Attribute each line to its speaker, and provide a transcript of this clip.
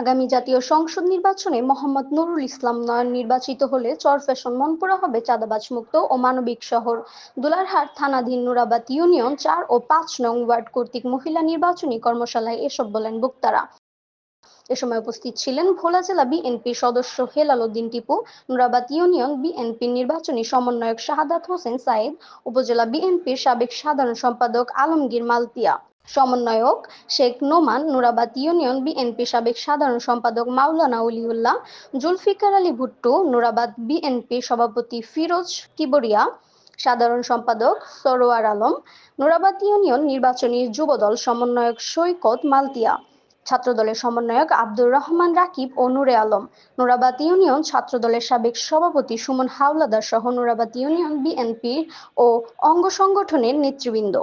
Speaker 1: আগামী জাতীয় সংসদ নির্বাচনে মোহাম্মদ নুরুল ইসলাম নয়ন নির্বাচিত হলে চরফ্যাশন মনপুরা হবে চাঁদাবাজ মুক্ত ও মানবিক শহর। দুলারহাট থানাধীন নুরাবাদ ইউনিয়ন চার ও পাঁচ নং ওয়ার্ড কর্তৃক মহিলা নির্বাচনী কর্মশালায় এসব বলেন বক্তারা এ সময় উপস্থিত ছিলেন ভোলা জেলা বিএনপি সদস্য হেলাল উদ্দিন টিপু, নুরাবাদ ইউনিয়ন বিএনপির নির্বাচনী সমন্বয়ক শাহাদাত হোসেন সাইদ উপজেলা বিএনপির সাবেক সাধারণ সম্পাদক আলমগীর মালতিয়া। সমন্বয়ক শেখ নোমান নুরাবাদ ইউনিয়ন বিএনপি সাবেক সাধারণ সম্পাদক মাওলানা উলিউল্লাহ জুলফিকার আলী ভুট্টু নুরাবাদ বিএনপি সভাপতি ফিরোজ কিবরিয়া, সাধারণ সম্পাদক সরোয়ার আলম, নুরাবাদ ইউনিয়ন নির্বাচনী যুবদল সমন্বয়ক সৈকত মালতিয়া, ছাত্রদলের সমন্বয়ক আব্দুর রহমান রাকিব ও নুরে আলম, নুরাবাদ ইউনিয়ন ছাত্রদলের সাবেক সভাপতি সুমন হাওলাদার সহ নুরাবাদ ইউনিয়ন বিএনপির ও অঙ্গ সংগঠনের নেতৃবৃন্দ।